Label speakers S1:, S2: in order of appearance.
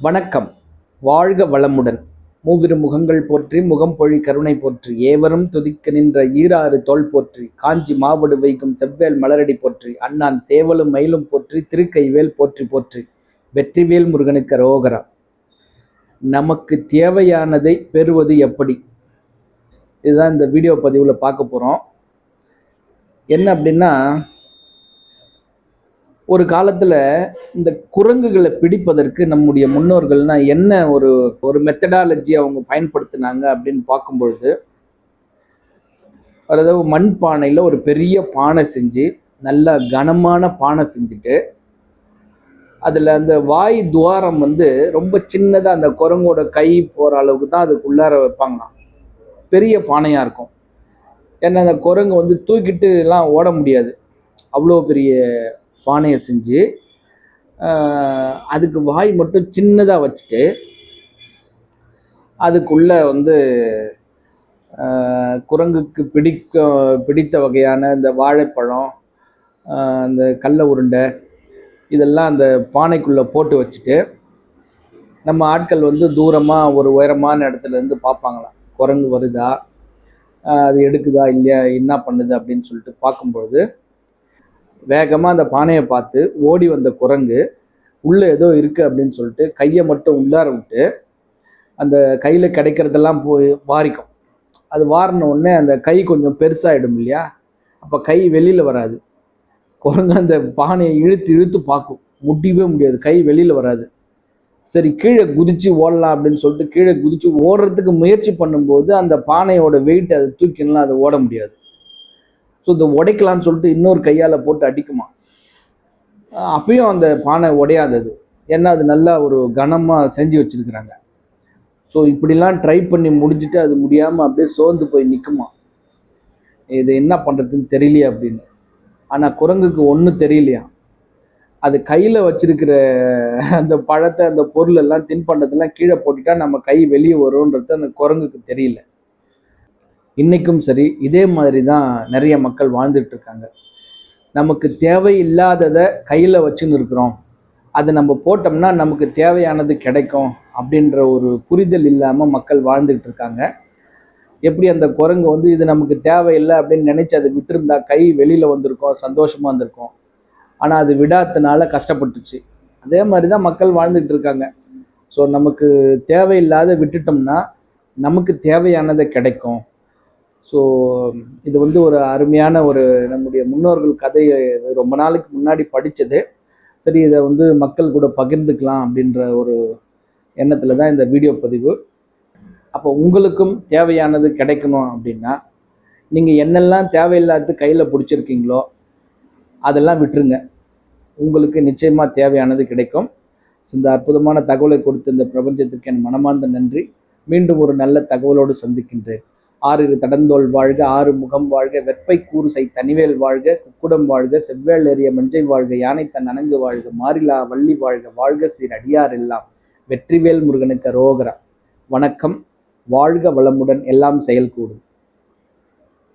S1: வணக்கம். வாழ்க வளமுடன். மூவிரு முகங்கள் போற்றி முகம் பொழி கருணை போற்றி ஏவரும் துதிக்க நின்ற ஈராறு தோல் போற்றி காஞ்சி மாவடு வைக்கும் செவ்வேல் மலரடி போற்றி அண்ணான் சேவலும் மயிலும் போற்றி திருக்கைவேல் போற்றி போற்றி வெற்றிவேல் முருகனுக்கு ரோகரா நமக்கு தேவையானதை பெறுவது எப்படி? இதுதான் இந்த வீடியோ பதிவில் பார்க்க போகிறோம் என்ன அப்படின்னா ஒரு காலத்தில் இந்த குரங்குகளை பிடிப்பதற்கு நம்முடைய முன்னோர்கள்னா என்ன ஒரு ஒரு மெத்தடாலஜி அவங்க பயன்படுத்தினாங்க அப்படின்னு பார்க்கும்பொழுது அதாவது மண் பானையில் ஒரு பெரிய பானை செஞ்சு நல்ல கனமான பானை செஞ்சுட்டு அதில் அந்த வாய் துவாரம் வந்து ரொம்ப சின்னதாக அந்த குரங்கோட கை போகிற அளவுக்கு தான் அதுக்குள்ளார வைப்பாங்களாம். பெரிய பானையாக இருக்கும். ஏன்னா அந்த குரங்கு வந்து தூக்கிட்டு எல்லாம் ஓட முடியாது. அவ்வளோ பெரிய பானையை செஞ்சு அதுக்கு வாய் மட்டும் சின்னதாக வச்சுட்டு அதுக்குள்ளே வந்து குரங்குக்கு பிடிக்க பிடித்த வகையான இந்த வாழைப்பழம் அந்த கடல உருண்டை இதெல்லாம் அந்த பானைக்குள்ளே போட்டு வச்சுட்டு நம்ம ஆட்கள் வந்து தூரமாக ஒரு உயரமான இடத்துல இருந்து பார்ப்பாங்களாம். குரங்கு வருதா? அது எடுக்குதா? இல்லையா? என்ன பண்ணுது? அப்படின்னு சொல்லிட்டு பார்க்கும்பொழுது வேகமாக அந்த பானையை பார்த்து ஓடி வந்த குரங்கு உள்ளே ஏதோ இருக்குது அப்படின்னு சொல்லிட்டு கையை மட்டும் உள்ளார விட்டு அந்த கையில் கிடைக்கிறதெல்லாம் போய் வாரிக்கும். அது வாரின உடனே அந்த கை கொஞ்சம் பெருசாகிடும் இல்லையா? அப்போ கை வெளியில் வராது. குரங்கு அந்த பானையை இழுத்து இழுத்து பார்க்கும். முடியவே முடியாது. கை வெளியில் வராது. சரி கீழே குதிச்சு ஓடலாம் அப்படின்னு சொல்லிட்டு கீழே குதிச்சு ஓடுறதுக்கு முயற்சி பண்ணும்போது அந்த பானையோட வெயிட் அதை தூக்கினா அதை ஓட முடியாது. ஸோ இந்த உடைக்கலான்னு சொல்லிட்டு இன்னொரு கையால் போட்டு அடிக்குமா? அப்பயும் அந்த பானை உடையாதது. ஏன்னா அது நல்லா ஒரு கனமாக செஞ்சு வச்சுருக்குறாங்க. ஸோ இப்படிலாம் ட்ரை பண்ணி முடிச்சுட்டு அது முடியாமல் அப்படியே சோர்ந்து போய் நிற்குமா இது என்ன பண்ணுறதுன்னு தெரியலையே அப்படின்னு. ஆனால் குரங்குக்கு ஒன்றும் தெரியலையா? அது கையில் வச்சிருக்கிற அந்த பழத்தை அந்த பொருள் எல்லாம் தின்பண்டத்தெல்லாம் கீழே போட்டுட்டா நம்ம கை வெளியே வரும்ன்றது அந்த குரங்குக்கு தெரியல. இன்றைக்கும் சரி இதே மாதிரி தான் நிறைய மக்கள் வாழ்ந்துட்டு இருக்காங்க. நமக்கு தேவையில்லாததை கையில் வச்சுன்னு இருக்கிறோம். அதை நம்ம போட்டோம்னா நமக்கு தேவையானது கிடைக்கும் அப்படின்ற ஒரு புரிதல் இல்லாமல் மக்கள் வாழ்ந்துக்கிட்டு இருக்காங்க. எப்படி அந்த குரங்கு வந்து இது நமக்கு தேவையில்லை அப்படின்னு நினச்சி அதை விட்டுருந்தா கை வெளியில் வந்திருக்கோம் சந்தோஷமாக இருந்திருக்கும் ஆனால் அது விடாதனால கஷ்டப்பட்டுச்சு. அதே மாதிரி தான் மக்கள் வாழ்ந்துக்கிட்டு இருக்காங்க. ஸோ நமக்கு தேவையில்லாத விட்டுட்டோம்னா நமக்கு தேவையானதை கிடைக்கும். ஸோ இது வந்து ஒரு அருமையான ஒரு நம்முடைய முன்னோர்கள் கதையை ரொம்ப நாளைக்கு முன்னாடி படித்தது சரி இதை வந்து மக்கள் கூட பகிர்ந்துக்கலாம் அப்படின்ற ஒரு எண்ணத்தில் தான் இந்த வீடியோ பதிவு. அப்போ உங்களுக்கும் தேவையானது கிடைக்கணும் அப்படின்னா நீங்கள் என்னெல்லாம் தேவையில்லாத கையில் பிடிச்சிருக்கீங்களோ அதெல்லாம் விட்டுருங்க. உங்களுக்கு நிச்சயமாக தேவையானது கிடைக்கும். இந்த அற்புதமான தகவலை கொடுத்த இந்த பிரபஞ்சத்திற்கு என் மனமார்ந்த நன்றி. மீண்டும் ஒரு நல்ல தகவலோடு சந்திக்கின்றேன். ஆறு தடந்தோல் வாழ்க ஆறு முகம் வாழ்க வெப்பை கூறுசை தனிவேல் வாழ்க குக்குடம் வாழ்க செவ்வேல் எறிய மஞ்சை வாழ்க யானை தன் அணங்கு வாழ்க மாறிலா வள்ளி வாழ்க வாழ்க சீர் அடியார் எல்லாம் வெற்றிவேல் முருகனுக்கு ரோகரா வணக்கம் வாழ்க வளமுடன் எல்லாம் செயல்கூடும்.